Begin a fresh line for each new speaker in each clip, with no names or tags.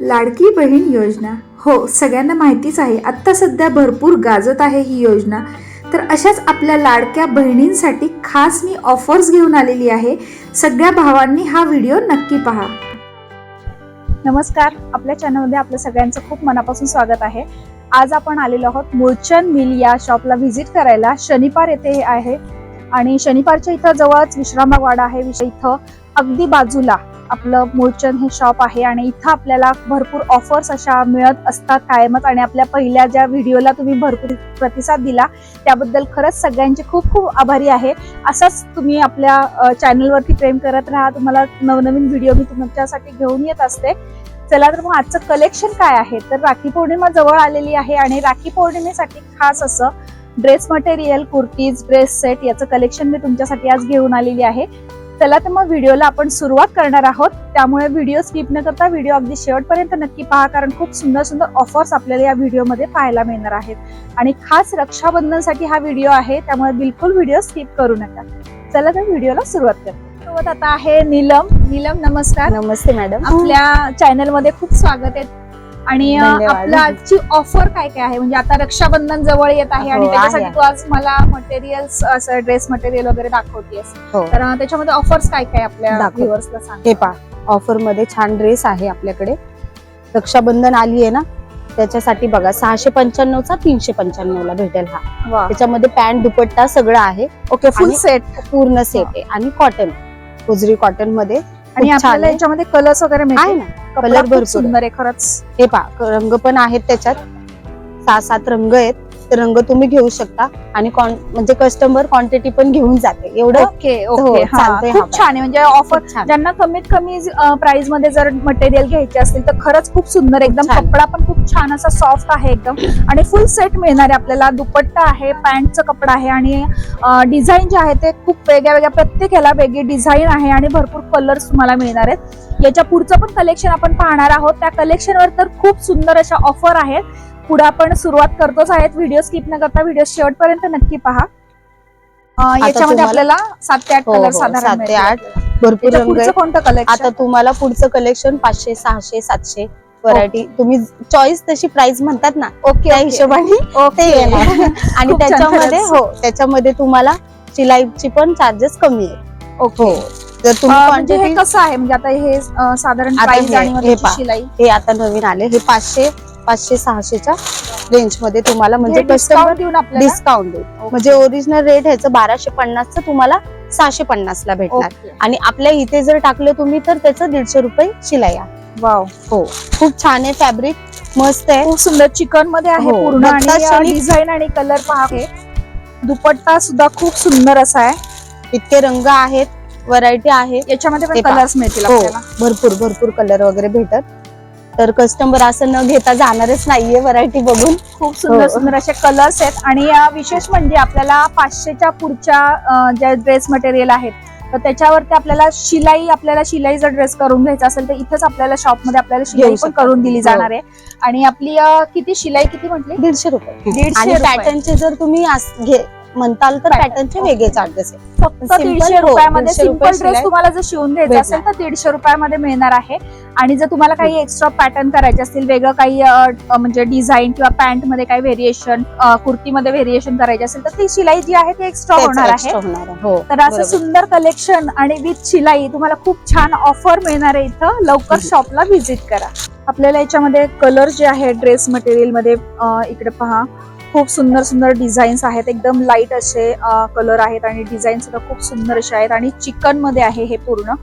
लाडकी बहीण योजना. हो सगळ्यांना माहितीच आहे. आत्ता सध्या भरपूर गाजत आहे ही योजना. तर अशाच आपल्या लाडक्या बहिणींसाठी खास मी ऑफर्स घेऊन आलेली आहे. सगळ्या भावांनी हा व्हिडिओ नक्की पहा.
नमस्कार. आपल्या चॅनलमध्ये आपलं सगळ्यांचं खूप मनापासून स्वागत आहे. आज आपण आलेलो आहोत मुळचंद मिल या शॉपला व्हिजिट करायला. शनिवार येथे आहे. आणि शनिवारच्या इथं जवळच विश्रामबाग वाडा आहे. विषय इथं अगदी बाजूला. आपलं मूळचंद हे शॉप आहे आणि इथं आपल्याला भरपूर ऑफर्स अशा मिळत असतात कायमच आणि आपल्या पहिल्या ज्या व्हिडिओला तुम्ही भरपूर प्रतिसाद दिला त्याबद्दल खरंच सगळ्यांचे खूप खूप आभारी आहे. असंच तुम्ही आपल्या चॅनलवरती प्रेम करत राहा. तुम्हाला नवनवीन व्हिडिओ मी तुमच्यासाठी घेऊन येत असते. चला तर मग आजचं कलेक्शन काय आहे? तर राखी पौर्णिमा जवळ आलेली आहे आणि राखी पौर्णिमेसाठी खास असं dress material kurtis dress set याचं कलेक्शन मी तुमच्यासाठी आज घेऊन आलेली आहे. चला तर मग व्हिडिओला आपण सुरुवात करणार आहोत. त्यामुळे व्हिडिओ स्किप न करता व्हिडिओ अगदी शेवटपर्यंत नक्की पहा कारण खूप सुंदर सुंदर ऑफर्स आपल्याला या व्हिडिओमध्ये पाहायला मिळणार आहेत. आणि खास रक्षाबंधनसाठी हा व्हिडिओ आहे त्यामुळे बिलकुल व्हिडिओ स्किप करू नका. चला तर व्हिडिओला सुरुवात करू. सोबत आता आहे नीलम. नीलम नमस्कार.
नमस्ते मॅडम.
आपल्या चॅनलमध्ये खूप स्वागत आहे. आणि. आपलं आजची ऑफर काय काय आहे? म्हणजे आता रक्षाबंधन जवळ येत आहे आणि
हो,
त्याच्यासाठी. तू आज मला मटेरियल्स असं ड्रेस मटेरियल वगैरे दाखवतेस.
हो.
तर त्याच्यामध्ये ऑफर्स काय काय आपल्या
दाखव.
व्ह्युअर्सला सांग.
हे पा ऑफरमध्ये छान ड्रेस आहे आपल्याकडे. रक्षाबंधन आली आहे ना त्याच्यासाठी बघा सहाशे पंच्याण्णवचा तीनशे पंच्याण्णव ला भेटेल हा. त्याच्यामध्ये पॅन्ट दुपट्टा सगळं आहे.
ओके फुल सेट
पूर्ण सेट आहे आणि कॉटन गुजरी कॉटनमध्ये
आणि आपल्याला. याच्यामध्ये कलर्स वगैरे
आहे
मिळते
ना. कलर भरपूर
सुंदर आहे खरंच.
हे पा रंग पण आहेत त्याच्यात. सहा सात रंग आहेत. रंग तुम्ही घेऊ शकता आणि म्हणजे कस्टमर क्वांटिटी पण घेऊन जाते. एवढं
ओके ओके. हा खूप छान आहे. म्हणजे ऑफर ज्यांना कमीत कमी प्राइसमध्ये जर मटेरियल घ्यायचे असतील तर खरंच खूप सुंदर एकदम. कपडा पण खूप छान असा सॉफ्ट आहे एकदम. आणि फुल सेट मिळणार आहे आपल्याला. दुपट्टा आहे पॅन्टचा कपडा आहे आणि डिझाईन जे आहे ते खूप वेगळ्या वेगळ्या प्रत्येक ह्याला वेगळी डिझाईन आहे आणि भरपूर कलर्स तुम्हाला मिळणार आहेत. याच्या पुढचं पण कलेक्शन आपण पाहणार आहोत. त्या कलेक्शनवर तर खूप सुंदर अशा ऑफर आहेत. पुढे आपण सुरुवात करतोच आहेत. व्हिडिओ स्किप न करता व्हिडिओ शेवटपर्यंत नक्की पहा. अं, याच्यामध्ये
तुम्हाला-
आपल्याला सात ते आठ
हो,
कलर
हो,
साधारण
सात ते आठ. भरपूर रंग
कोणतं कलेक्शन
आता तुम्हाला पुढचं कलेक्शन पाचशे सहाशे सातशे व्हरायटी तुम्ही चॉईस तशी प्राइस म्हणतात ना
ओके
त्या हिशोबाने ते येणार. आणि
खूप छान
त्याच्यामध्ये
खरंच.
हो त्याच्यामध्ये तुम्हाला शिलाईची पण चार्जेस कमी आहे
ओके
जर तुम्ही
म्हणजे हे कसं आहे? म्हणजे आता हे अं, साधारण
आता
प्राइस
हे-
आणि मग
हे
त्याची
पहा.
शिलाई.
हे आता नवीन आले. हे पाचशे पाचशे सहाशेच्या रेंजमध्ये तुम्हाला म्हणजे कस्टमर
डिस्काउंट देऊन
डिस्काउंट देईल. म्हणजे ओरिजिनल रेट ह्याचं बाराशे पन्नासचं तुम्हाला सहाशे पन्नास ला भेटणार. आणि आपल्या इथे जर टाकलं तुम्ही तर त्याचं दीडशे रुपये आहे.
वाव
हो. खूप छान आहे फॅब्रिक मस्त आहे.
खूप सुंदर चिकनमध्ये आहे
हो,
पूर्ण डिझाईन आणि कलर पहा. दुपट्टा सुद्धा खूप सुंदर असा आहे.
इतके रंग आहेत व्हरायटी आहे.
याच्यामध्ये पण
पहा.
कलर्स मिळतील
हो. भरपूर भरपूर कलर वगैरे भेटत तर कस्टमर असं न घेता जाणारच नाहीये व्हरायटी बघून
खूप सुंदर
हो.
सुंदर असे कलर्स आहेत आणि विशेष म्हणजे आपल्याला पाचशेच्या पुढच्या ज्या ड्रेस मटेरियल आहेत तर त्याच्यावरती आपल्याला शिलाई आपल्याला शिलाई जर ड्रेस करून घ्यायचा असेल तर इथेच आपल्याला शॉपमध्ये आपल्याला शिलाई पण. करून दिली
हो.
जाणार आहे आणि आपली किती शिलाई किती म्हटली
दीडशे रुपये
दीडशे.
पॅटर्नचे जर तुम्ही म्हणताल तर. पॅटर्नचे वेगळे चार्जेस आहे
फक्त दीडशे
हो,
रुपयामध्ये ड्रेस तुम्हाला जर शिवून घ्यायचा. असेल तर दीडशे रुपयामध्ये मिळणार आहे आणि जर तुम्हाला काही एक्स्ट्रा पॅटर्न करायचे असतील वेगळं काही म्हणजे डिझाईन किंवा पॅन्टमध्ये काही व्हेरिएशन कुर्तीमध्ये व्हेरिएशन करायचे असेल तर ती शिलाई जी आहे ती एक्स्ट्रा होणार आहे
आहे. हो
तर असं. सुंदर कलेक्शन आणि विथ शिलाई तुम्हाला खूप छान ऑफर मिळणार आहे इथं लवकर. शॉपला व्हिजिट करा आपल्याला याच्यामध्ये कलर जे आहे ड्रेस मटेरियलमध्ये इकडे पहा खूप सुंदर सुंदर डिझाईन्स आहेत. एकदम लाइट असे कलर आहेत आणि डिझाईन सुद्धा खूप सुंदर असे आहेत आणि चिकनमध्ये आहे हे पूर्ण.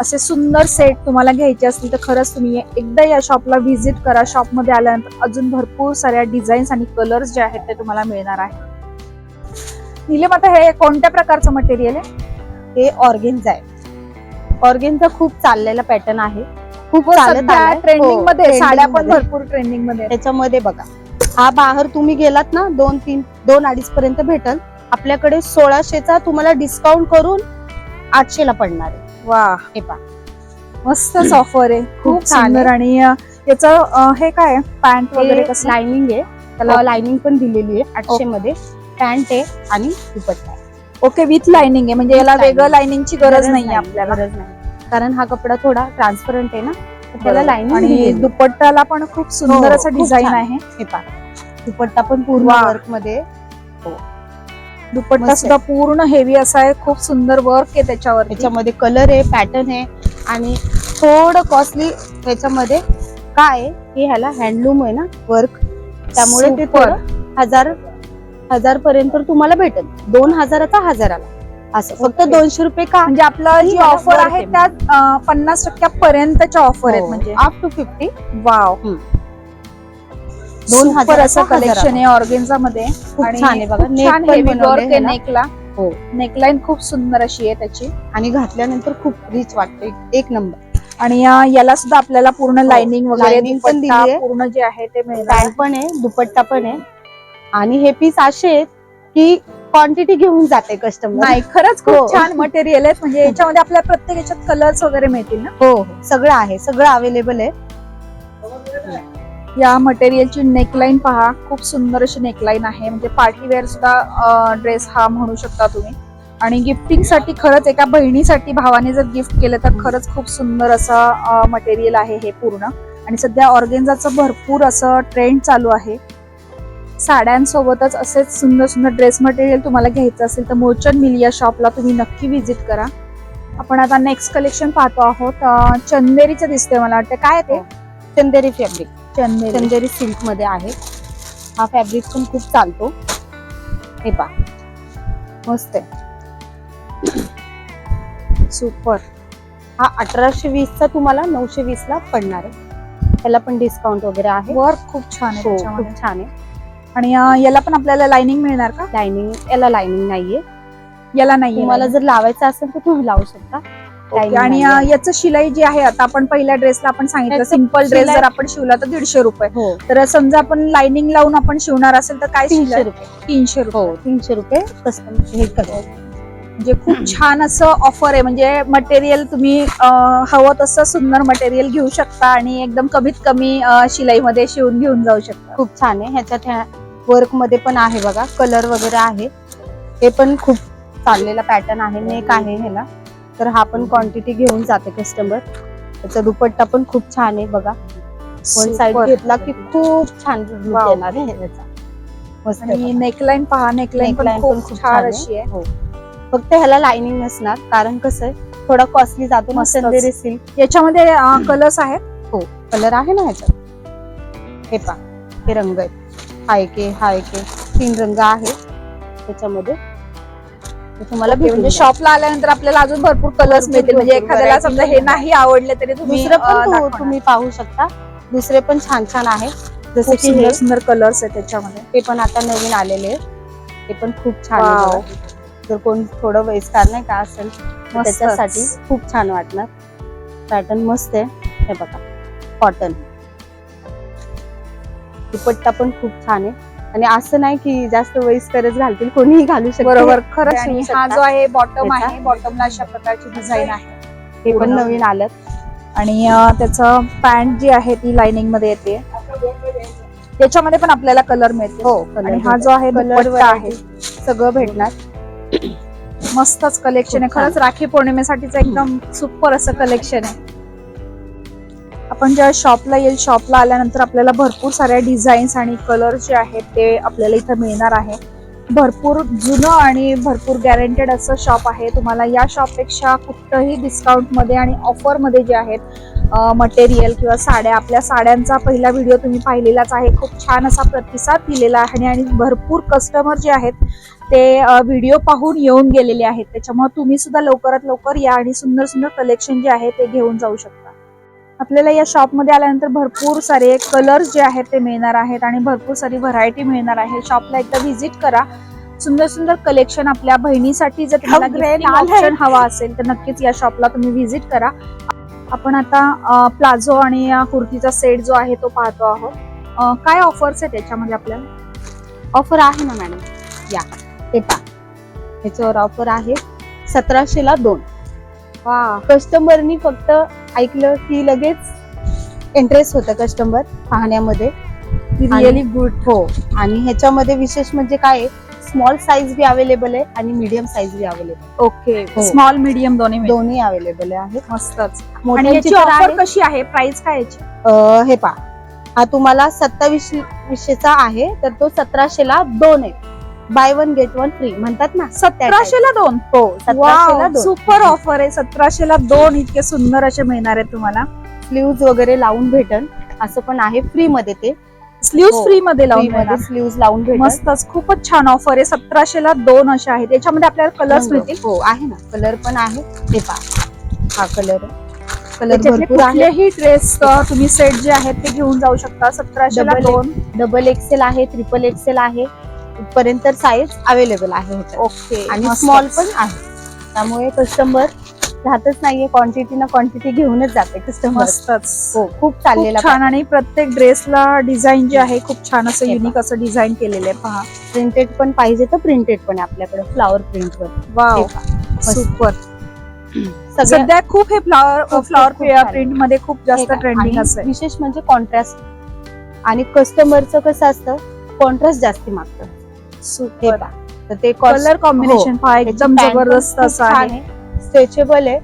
असे सुंदर सेट तुम्हाला घ्यायचे असतील तर खरंच तुम्ही एकदा या शॉपला व्हिजिट करा. शॉपमध्ये आल्यानंतर अजून भरपूर साऱ्या डिझाईन्स आणि कलर्स जे आहेत ते तुम्हाला मिळणार आहे. निलेम आता हे कोणत्या प्रकारचं मटेरियल आहे?
हे ऑर्गेन्झा आहे. ऑर्गेन्झा खूप चाललेला पॅटर्न आहे. खूप.
ट्रेंडिंग
हो,
मध्ये साड्या पण. भरपूर ट्रेंडिंगमध्ये.
त्याच्यामध्ये बघा. हा बाहेर तुम्ही गेलात ना दोन तीन दोन अडीच पर्यंत भेटल. आपल्याकडे सोळाशेचा तुम्हाला डिस्काउंट करून आठशे ला पडणार आहे.
वा.
हे
मस्तच ऑफर आहे. खूप
छान
सुंदर. आणि याचं हे काय पॅन्ट वगैरे कसं?
लाइनिंग आहे. त्याला. लाइनिंग पण दिलेली आहे. आठशे मध्ये पॅन्ट आहे आणि दुपट्टा आहे.
ओके विथ लाइनिंग आहे. म्हणजे याला वेगळं
lining.
लाइनिंगची गरज नाही आपल्याला.
गरज नाही कारण हा कपडा थोडा ट्रान्सपरंट आहे ना. त्याला लाईनिंग
आणि दुपट्ट्याला पण खूप सुंदर
हो,
असं
खूप
डिझाईन
छान.
आहे.
हे पहा. दुपट्टा पण पूर्ण
वा.
वर्कमध्ये
दुपट्टा
मस्त.
सुद्धा पूर्ण हेवी असा आहे. खूप सुंदर वर्क आहे त्याच्यावर
त्याच्यामध्ये कलर आहे पॅटर्न आहे आणि थोडं कॉस्टली त्याच्यामध्ये काय आहे? की ह्याला हँडलूम आहे ना वर्क त्यामुळे ते
Super.
थोडं हजार हजार पर्यंत तुम्हाला भेटेल. दोन हजाराचा हजाराला. असं. फक्त
Okay.
दोनशे रुपये का?
म्हणजे आपलं जी
मला
ऑफर
work
आहे
आहे.
त्यात पन्नास टक्क्यापर्यंतच्या ऑफर
हो.
आहेत म्हणजे
अप टू फिफ्टी
वाव
दोन हजाराचा
असं कलेक्शन. आहे ऑर्गेन्झा मध्ये आणि
छान आहे बघा. नेक.
नेकला.
हो.
नेकलाईन खूप सुंदर अशी आहे त्याची.
आणि घातल्यानंतर खूप रिच वाटते. एक नंबर
आणि याला सुद्धा आपल्याला पूर्ण लाइनिंग वगैरे
हो. Lining पण दिली.
पूर्ण जे आहे ते
पॅन्ट पण आहे दुपट्टा पण आहे. आणि हे पीस असे आहेत की क्वांटिटी घेऊन जाते कस्टमर
नाही खरंच खूप
हो.
छान मटेरियल आहेत. म्हणजे याच्यामध्ये आपल्या प्रत्येक याच्यात कलर्स वगैरे मिळतील ना?
हो हो. सगळं आहे. सगळं अवेलेबल आहे.
या मटेरियलची नेकलाईन पहा. खूप सुंदर अशी नेकलाईन आहे. म्हणजे पार्टीवेअर सुद्धा ड्रेस हा म्हणू शकता तुम्ही. आणि गिफ्टिंगसाठी खरंच एका बहिणीसाठी भावाने जर गिफ्ट केलं तर खरंच खूप सुंदर असं मटेरियल आहे हे पूर्ण. आणि सध्या ऑर्गेन्झाचं भरपूर असं ट्रेंड चालू आहे. साड्यांसोबतच असेच सुंदर सुंदर ड्रेस मटेरियल तुम्हाला घ्यायचं असेल तर मोचन मिल या शॉपला तुम्ही नक्की व्हिजिट करा. आपण आता नेक्स्ट कलेक्शन पाहतो आहोत. चंदेरीचं दिसतंय मला वाटतं. काय ते? हो.
चंदेरी फॅब्रिक
चंदेरी.
चंदेरी सिल्कमध्ये आहे. हा फॅब्रिक पण खूप चालतो. हे पा मस्त आहे.
सुपर
हा अठराशे वीस चा तुम्हाला नऊशे वीस ला पडणार आहे. त्याला पण डिस्काउंट वगैरे आहे.
वर्क खूप छान आहे
हो खूप छान आहे.
आणि याला पण आपल्याला लाइनिंग मिळणार का?
लाइनिंग याला लाइनिंग नाहीये.
याला नाही
तुम्हाला जर लावायचं असेल तर तुम्ही लावू शकता.
आणि याचं शिलाई जी आहे आता आपण पहिल्या ड्रेसला आपण सांगितलं
याचं
सिंपल ड्रेस जर आपण शिवला तर दीडशे रुपये.
हो.
तर समजा आपण लाइनिंग लावून आपण शिवणार असेल तर काय
तीनशे रुपये.
तीनशे रुपये.
हो तीनशे रुपये कस्टम हे
म्हणजे खूप छान असं ऑफर आहे. म्हणजे मटेरियल तुम्ही हवं तसं सुंदर मटेरियल घेऊ शकता आणि एकदम कमीत कमी शिलाईमध्ये शिवून घेऊन जाऊ शकता.
खूप छान आहे. ह्याच्यात वर्कमध्ये पण आहे बघा. कलर वगैरे आहे. हे पण खूप चाललेला पॅटर्न आहे. नेक आहे ह्याला. तर हा पण क्वांटिटी घेऊन जाते कस्टमर त्याचा दुपट्टा पण खूप छान आहे बघा वन साइड
Super.
घेतला की खूप छान. येणार आहे
आणि. नेकलाईन पहा नेकलाईन पण खूप छान. अशी आहे
हो. फक्त ह्याला लाइनिंग नसणार कारण कसं आहे थोडा कॉस्टली जातो. चंदेरी सिल्क
याच्यामध्ये कलर्स आहेत
कलर आहे ना ह्याच्यात हे पा हे रंग आहेत हा एक आहे हा एक तीन रंग आहे त्याच्यामध्ये तुम्हाला
म्हणजे. शॉपला आल्यानंतर आपल्याला अजून भरपूर कलर्स मिळतील. म्हणजे एखाद्याला समजा हे. नाही आवडले तरी तुम्ही.
तुम्ही पाहू शकता. दुसरे पण छान छान आहे जसे
सुंदर सुंदर कलर्स आहेत त्याच्यामध्ये.
ते पण आता नवीन आलेले आहेत. ते पण खूप छान. जर कोण थोडं वयस्कार नाही का असेल. त्याच्यासाठी खूप छान वाटणार. पॅटर्न मस्त आहे. हे बघा. कॉटन दुपट्टा पण खूप छान आहे. आणि असं नाही की जास्त वयस्करच घालतील कोणीही घालू शकतो
बरोबर खरं
शिवू
आणि
शकता.
हा जो आहे बॉटम. आहे बॉटमला अशा प्रकारची डिझाईन आहे
हे पण. नवीन आलं
आणि त्याचं पॅन्ट जी आहे ती लाइनिंगमध्ये येते याच्यामध्ये पण आपल्याला कलर मिळते
हो
आणि हा जो आहे
कलर
आहे
सगळं भेटणार
मस्तच कलेक्शन आहे. खरंच राखी पौर्णिमेसाठीचं एकदम सुपर असं कलेक्शन आहे आपण ज्या शॉपला येईल शॉपला आल्यानंतर आपल्याला भरपूर साऱ्या डिझाईन्स आणि कलर जे आहेत ते आपल्याला इथं मिळणार आहे. भरपूर जुनं आणि भरपूर गॅरंटेड असं शॉप आहे. तुम्हाला या शॉपपेक्षा कुठंही डिस्काउंटमध्ये आणि ऑफरमध्ये जे आहेत मटेरियल किंवा साड्या आपल्या साड्यांचा पहिला व्हिडिओ तुम्ही पाहिलेलाच आहे. खूप छान असा प्रतिसाद दिलेला आहे आणि भरपूर कस्टमर जे आहेत ते व्हिडिओ पाहून येऊन गेलेले आहेत. त्याच्यामुळे तुम्ही सुद्धा लवकरात लवकर या आणि सुंदर सुंदर कलेक्शन जे आहे ते घेऊन जाऊ शकता. आपल्याला या शॉपमध्ये आल्यानंतर भरपूर सारे कलर्स जे आहेत ते मिळणार आहेत आणि भरपूर सारी व्हरायटी मिळणार आहे. शॉपला एकदा व्हिजिट करा. सुंदर सुंदर कलेक्शन आपल्या बहिणीसाठी जर तुम्हाला option हवा असेल तर नक्कीच या शॉपला तुम्ही व्हिजिट करा. आपण आता प्लाझो आणि कुर्तीचा सेट जो आहे तो पाहतो आहोत. काय ऑफर्स आहे त्याच्यामध्ये आपल्याला?
ऑफर आहे ना मॅडम या पा ह्याच्यावर ऑफर आहे सतराशे ला दोन.
वा
कस्टमरनी फक्त ऐकलं की लगेच इंटरेस्ट होतं कस्टमर पाहण्यामध्ये.
रिअली गुड
हो. आणि ह्याच्यामध्ये विशेष म्हणजे काय आहे? स्मॉल साईज बी अवेलेबल आहे आणि मीडियम साईज बी अवेलेबल
ओके. स्मॉल मीडियम दोन्ही.
दोन्ही अवेलेबल आहेत
मस्तच. ऑफर
आहे.
कशी आहे? प्राइस काय
हे पा हा तुम्हाला सत्तावीस विशेचा आहे तर तो सतराशेला दोन आहे. Buy one get one free म्हणतात ना?
सतराशे ला दोन.
हो सतराशेला दोन.
सुपर ऑफर आहे. सतराशे ला दोन इतके सुंदर असे मिळणार आहेत तुम्हाला.
स्लीव्ज वगैरे लावून भेटन. असं पण आहे फ्री मध्ये ते.
स्लीव्ह
हो.
फ्री मध्ये लावून.
स्लीव्ज लावून
मस्तच खूपच छान ऑफर आहे. सतराशे ला दोन असे आहेत. याच्यामध्ये आपल्याला कलर्स
रंग.
मिळतील.
हो आहे ना. कलर पण आहे. हे पा हा कलर कलर
कुठलेही ड्रेस तुम्ही सेट जे आहेत ते घेऊन जाऊ शकता. सतराशे ला दोन.
डबल एक्सेल आहे ट्रिपल एक्सेल आहे. इथपर्यंत साईज अवेलेबल आहे.
ओके
आणि. स्मॉल पण आहे. त्यामुळे कस्टमर राहतच नाहीये क्वांटिटी ना क्वांटिटी घेऊनच जाते कस्टमर
मस्तच.
हो खूप चाललेला
छान आणि प्रत्येक ड्रेसला डिझाईन जे आहे खूप छान असं युनिक असं डिझाईन केलेलं आहे पहा.
प्रिंटेड पण पाहिजे तर प्रिंटेड पण आहे आपल्याकडे फ्लावर प्रिंट वर.
वाव. सुपर सध्या खूप हे फ्लॉवर फ्लॉवर. प्रिंटमध्ये खूप जास्त ट्रेंडिंग
आणि
असं आहे.
विशेष म्हणजे कॉन्ट्रास्ट आणि कस्टमरचं कसं असतं कॉन्ट्रास्ट जास्ती मागतं.
सुपर.
तर ते
कलर कॉम्बिनेशन पहा एकदम जबरदस्त असं आहे
स्ट्रेचेबल आहे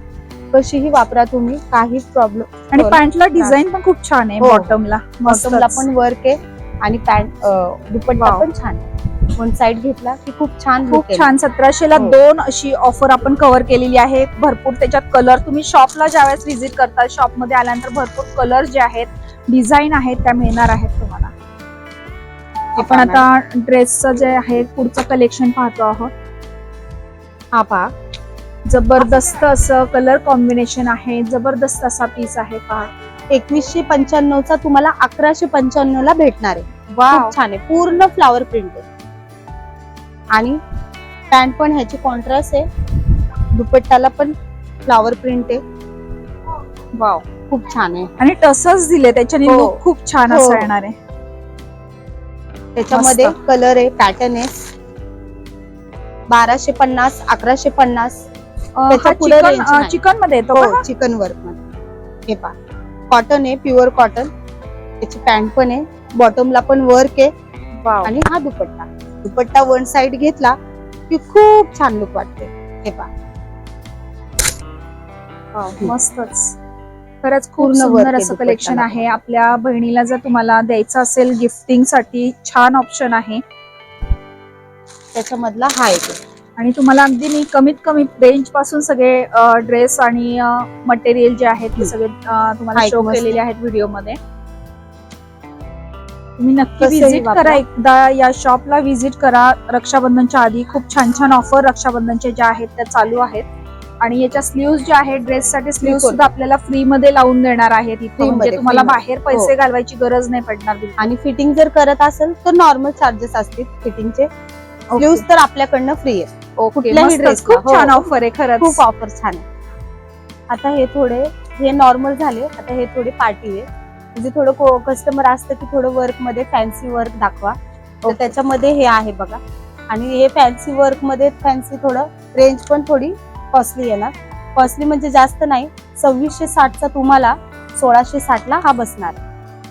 कशीही वापरा तुम्ही काही प्रॉब्लेम
आणि
हो.
पॅन्टला डिझाईन पण खूप छान आहे
हो.
बॉटमला
पण वर्क आहे आणि पॅन्ट दुपट्टा. पण छान वन साइड घेतला की खूप छान
खूप. छान सतराशे ला
हो.
दोन अशी ऑफर आपण कव्हर केलेली आहे भरपूर त्याच्यात कलर तुम्ही शॉपला ज्यावेळेस व्हिजिट करता शॉपमध्ये आल्यानंतर भरपूर कलर जे आहेत डिझाईन आहेत त्या मिळणार आहेत आपण आता ड्रेसचं जे आहे पुढचं कलेक्शन पाहतो आहोत.
हा पहा.
जबरदस्त असं कलर कॉम्बिनेशन आहे. जबरदस्त असा पीस आहे पहा.
एकवीसशे पंच्याण्णव चा तुम्हाला अकराशे पंच्याण्णव ला भेटणार आहे. खूप छान आहे. पूर्ण फ्लावर प्रिंट आहे. आणि पॅन्ट पण ह्याची कॉन्ट्रास्ट आहे. दुपट्टाला पण फ्लावर प्रिंट आहे.
वाव
खूप छान आहे.
आणि टसच दिले त्याच्याने
हो.
खूप छान
हो.
असं येणार आहे.
त्याच्यामध्ये. कलर आहे पॅटर्न आहे. बाराशे पन्नास अकराशे पन्नास.
अं,
त्याच्या
हा
पुढे
चिकनमध्ये येतो हा?
चिकन वर्कमध्ये. हे पहा. कॉटन आहे प्युअर कॉटन त्याची पॅन्ट पण आहे. बॉटमला पण वर्क आहे. आणि हा दुपट्टा. दुपट्टा वन साइड घेतला की खूप छान लुक वाटते. हे
वाव, मस्तच. खरंच खूप सुंदर असं कलेक्शन. आहे आपल्या बहिणीला जर तुम्हाला द्यायचं असेल गिफ्टिंगसाठी छान ऑप्शन आहे
त्याच्यामधला हा येतो
आणि तुम्हाला अगदी मी कमीत कमी रेंजपासून सगळे ड्रेस आणि मटेरियल जे आहेत ते. सगळे तुम्हाला
एक
शो. केलेले आहेत व्हिडिओमध्ये तुम्ही नक्की व्हिजिट. करा एकदा या शॉपला व्हिजिट करा रक्षाबंधनच्या आधी खूप छान छान ऑफर रक्षाबंधनच्या ज्या आहेत त्या चालू आहेत आणि याच्या स्लीव्ह ज्या आहेत ड्रेससाठी स्लीव्ह. सुद्धा आपल्याला फ्री मध्ये लावून देणार आहेत इथे म्हणजे तुम्हाला. बाहेर पैसे
हो.
घालवायची गरज नाही पडणार.
आणि फिटिंग जर करत असेल तर नॉर्मल चार्जेस असतील फिटिंगचे स्लीव्स तर आपल्याकडनं फ्री आहे.
खूप
हो.
छान ऑफर आहे खरंच
खूप ऑफर छान आहे आता हे थोडे हे नॉर्मल झाले आता हे थोडे पार्टी आहे म्हणजे थोडं कस्टमर असतं की थोडं वर्कमध्ये फॅन्सी वर्क दाखवा तर. त्याच्यामध्ये हे आहे बघा आणि हे फॅन्सी वर्कमध्ये फॅन्सी थोडं रेंज पण थोडी कॉस्टली येणार कॉस्टली म्हणजे जास्त नाही सव्वीसशे साठचा तुम्हाला सोळाशे साठला हा बसणार.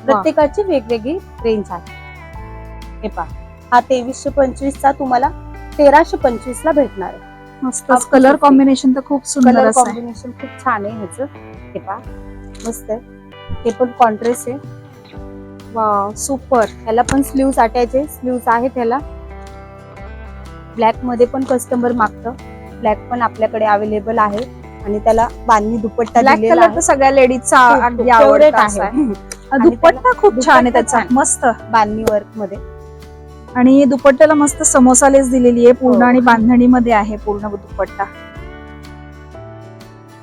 प्रत्येकाची वेगवेगळी रेंज आहे. हे पहा हा तेवीसशे पंचवीसचा तुम्हाला तेराशे पंचवीस ला भेटणार आहे.
कलर कॉम्बिनेशन तर खूप सुंदर आहे.
कॉम्बिनेशन खूप छान आहे ह्याचं. हे पहा मस्त आहे. हे पण कॉन्ट्रेस्ट आहे.
वाव. सुपर
ह्याला पण स्लीव्स अटॅच स्लीव्स आहेत ह्याला. ब्लॅकमध्ये पण कस्टमर मागतं. ब्लॅक पण आपल्याकडे अवेलेबल आहे आणि त्याला बांधणी दुपट्टा
ब्लॅक
दिलेला
कलर तर
आहे.
सगळ्या लेडीजचा
खूप-
अगदी
खूप favorite
आवडता असा आहे.
आहे.
दुपट्टा खूप छान आहे
दुपट्टा
त्याचा.
छान.
मस्त.
बांधणी वर्कमध्ये
आणि दुपट्ट्याला मस्त समोसा लेस दिलेली आहे. पूर्ण
हो.
आणि बांधणीमध्ये आहे पूर्ण दुपट्टा.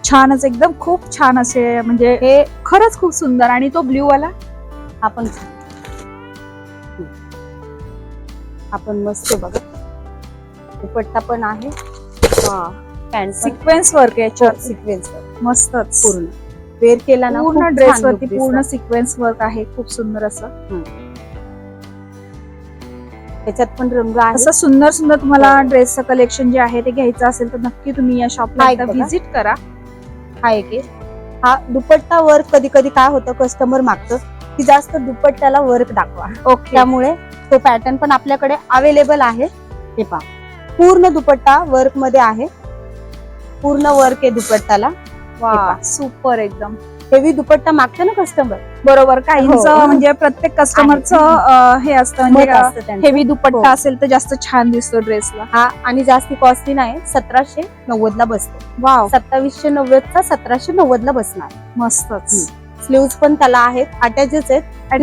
छानच एकदम खूप छान असे म्हणजे
हे
खरंच खूप सुंदर. आणि तो ब्ल्यू वाला?
आपण आपण मस्त बघा. दुपट्टा पण आहे.
सिक्वेन्स वर्क याच्यावर
सिक्वेन्स
मस्तच.
पूर्ण. वेअर केला ना
पूर्ण ड्रेस वरती पूर्ण. सिक्वेन्स वर्क आहे खूप सुंदर असं.
त्याच्यात पण रंग आहे.
असं सुंदर सुंदर तुम्हाला
हो.
ड्रेसचं कलेक्शन जे आहे ते घ्यायचं असेल तर नक्की तुम्ही या शॉपला
हा
एकदा. व्हिजिट करा.
हा एक. हा दुपट्टा वर्क कधी कधी काय होतं कस्टमर मागतं की जास्त दुपट्ट्याला वर्क दाखवा.
ओके
त्यामुळे तो पॅटर्न पण आपल्याकडे अवेलेबल आहे. हे पहा. पूर्ण दुपट्टा वर्कमध्ये आहे. पूर्ण वर्क आहे दुपट्टाला.
वा. सुपर एकदम.
हेवी दुपट्टा मागते ना कस्टमर
बरोबर काहींचं
हो.
म्हणजे प्रत्येक कस्टमरचं हे असतं म्हणजे हेवी
हो.
दुपट्टा असेल तर जास्त छान दिसतो ड्रेसला
हा आणि जास्ती कॉस्टली नाही सतराशे नव्वद ला बसतो.
वाव.
सत्तावीसशे नव्वदचा सतराशे नव्वद ला बसणार.
मस्तच.
स्लीव्ह पण त्याला आहेत अटॅचच आहेत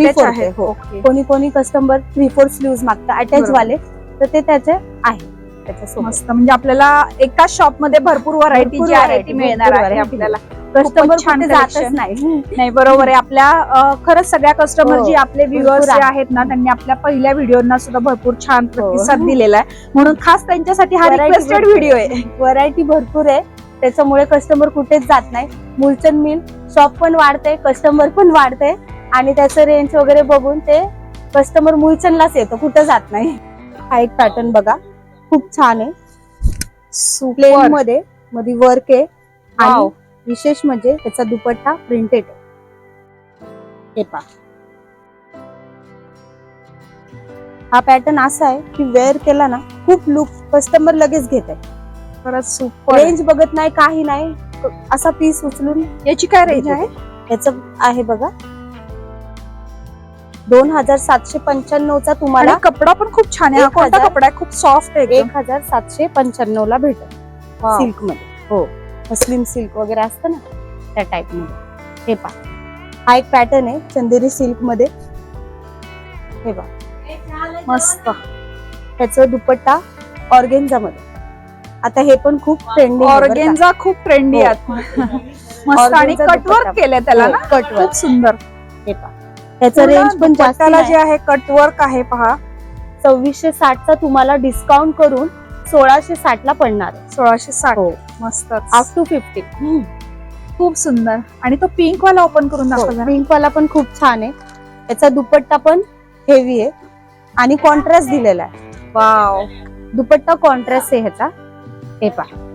fourth
आहे
हो. कोणी कोणी कस्टमर थ्री फोर स्लीव्ह मागतात अटॅच. वाले तर ते त्याचे आहे. त्याच्यासोबत.
मस्त. म्हणजे आपल्याला एकाच शॉपमध्ये भरपूर व्हरायटी
भरपूर
जी आहे
variety,
ती मिळणार
भरपूर
आहे
variety.
आपल्याला.
कस्टमर
खूपच छान
कुठे जातच
collection.
नाही.
नाही बरोबर आहे. आपल्या अं, खरंच सगळ्या कस्टमर
हो,
जे आपले व्ह्युअर्स
भरपूर
जे
आहे.
आहेत ना त्यांनी आपल्या पहिल्या व्हिडिओना सुद्धा भरपूर छान
हो.
प्रतिसाद दिलेला आहे. म्हणून खास त्यांच्यासाठी हा
Variety
रिक्वेस्टेड
भरपूर
व्हिडिओ आहे.
व्हरायटी भरपूर आहे. त्याच्यामुळे कस्टमर कुठेच जात नाही. मुलचंद मिल शॉप पण वाढते कस्टमर पण वाढते आणि त्याचं रेंज वगैरे बघून ते कस्टमर मुलचंदलाच येतो कुठं जात नाही. हा एक पॅटर्न बघा. खूप छान आहे. प्लेन मध्ये मध्ये वर्क आहे. आणि विशेष म्हणजे त्याचा दुपट्टा प्रिंटेड हे पहा. हा पॅटर्न असा आहे की वेअर केला ना खूप लुक कस्टमर लगेच घेत आहे.
खरंच सुपर
रेंज बघत नाही काही नाही. असा पीस उचलून
याची काय रेंज आहे?
याच आहे बघा. दोन हजार सातशे पंच्याण्णवचा तुम्हाला
कपडा पण खूप छान आहे. कोणता कपडा आहे? खूप सॉफ्ट आहे.
एक हजार सातशे पंच्याण्णव ला भेटेल.
Wow.
सिल्कमध्ये हो. मस्लिम सिल्क वगैरे असतं ना त्या टाइपमध्ये हे पहा. हा एक पॅटर्न आहे चंदेरी सिल्कमध्ये हे पहा
मस्त.
त्याचं दुपट्टा ऑर्गेन्झा मध्ये आता हे पण खूप ट्रेंडिंग
ऑर्गेन्झा खूप ट्रेंडी
हो.
आहे. मस्त. आणि कटवर्क. केलंय त्याला ना?
कटवर
खूप सुंदर.
हे पहा त्याचं रेंज पण जास्त
त्याला. जे आहे कटवर्क आहे पहा.
सव्वीसशे साठचा तुम्हाला डिस्काउंट करून सोळाशे साठ ला पडणार.
सोळाशे साठ.
हो.
मस्त
अप टू फिफ्टी
खूप सुंदर. आणि तो पिंक वाला ओपन करून दाखव जरा.
पिंक वाला पण खूप छान आहे. त्याचा दुपट्टा पण हेवी आहे. आणि कॉन्ट्रास्ट दिलेला आहे.
वाव
दुपट्टा कॉन्ट्रास्ट आहे ह्याचा. हे पहा.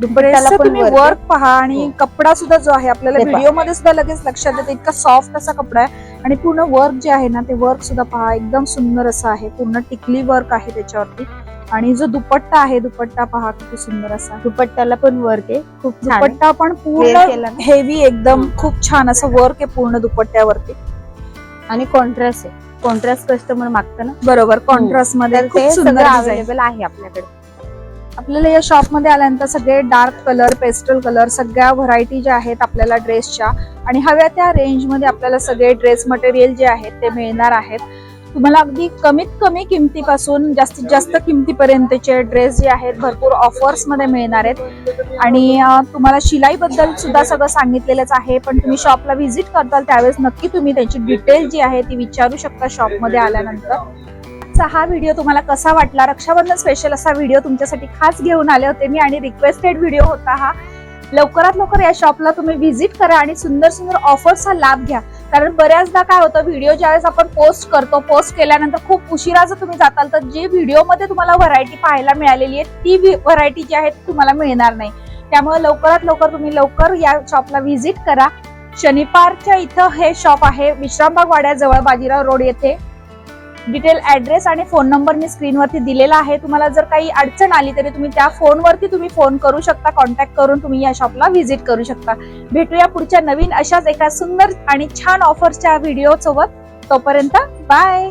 दुपट्ट्याला पण
तुम्ही. वर्क पहा आणि
हो.
कपडा सुद्धा जो आहे आपल्याला. व्हिडिओमध्ये सुद्धा लगेच लक्षात येते. इतका सॉफ्ट असा कपडा आहे. आणि पूर्ण वर्क जे आहे ना ते वर्क सुद्धा पहा. एकदम सुंदर असं आहे. पूर्ण टिकली वर्क आहे त्याच्यावरती. आणि जो दुपट्टा आहे दुपट्टा पहा किती सुंदर असा.
दुपट्ट्याला पण वर्क आहे. खूप.
दुपट्टा पण पूर्ण. हेवी एकदम. खूप छान असं वर्क आहे पूर्ण दुपट्ट्यावरती.
आणि कॉन्ट्रास्ट आहे. कॉन्ट्रास्ट कस्टमर मागतं ना.
बरोबर. कॉन्ट्रास्टमध्ये.
अवेलेबल आहे आपल्याकडे.
आपल्याला या शॉपमध्ये आल्यानंतर सगळे डार्क कलर पेस्टल कलर सगळ्या व्हरायटी ज्या आहेत आपल्याला ड्रेसच्या आणि हव्या त्या रेंजमध्ये आपल्याला सगळे ड्रेस मटेरियल जे आहेत ते मिळणार आहेत. तुम्हाला अगदी कमीत कमी किमतीपासून जास्तीत जास्त किमतीपर्यंतचे ड्रेस जे आहेत भरपूर ऑफर्समध्ये मिळणार आहेत. आणि तुम्हाला शिलाई बद्दल सुद्धा सगळं सांगितलेलंच आहे पण तुम्ही शॉपला व्हिजिट करताल त्यावेळेस नक्की तुम्ही त्याची डिटेल जी आहे ती विचारू शकता शॉपमध्ये आल्यानंतर. आजचा हा व्हिडिओ तुम्हाला कसा वाटला? रक्षाबंधन स्पेशल असा व्हिडिओ तुमच्यासाठी खास घेऊन आले होते मी आणि रिक्वेस्टेड व्हिडिओ होता हा. लवकरात लवकर या शॉपला तुम्ही व्हिजिट करा आणि सुंदर सुंदर ऑफर्सचा लाभ घ्या. कारण बऱ्याचदा काय होतं व्हिडिओ ज्यावेळेस आपण पोस्ट करतो पोस्ट केल्यानंतर खूप उशिरा जर तुम्ही जाताल तर जी व्हिडिओमध्ये तुम्हाला व्हरायटी पाहायला मिळालेली आहे ती व्हरायटी जी आहे ती तुम्हाला मिळणार नाही. त्यामुळे लवकरात लवकर तुम्ही लवकर या शॉपला व्हिजिट करा. शनिपारच्या इथं हे शॉप आहे विश्रामबाग वाड्याजवळ बाजीराव रोड येथे. डिटेल ऍड्रेस आणि फोन नंबर मी स्क्रीनवरती दिलेला आहे. तुम्हाला जर काही अडचण आली तरी तुम्ही त्या फोनवरती तुम्ही फोन करू शकता कॉन्टॅक्ट करून तुम्ही या शॉपला व्हिजिट करू शकता. भेटूया पुढच्या नवीन अशाच एका सुंदर आणि छान ऑफर्सच्या व्हिडिओ सोबत. तोपर्यंत बाय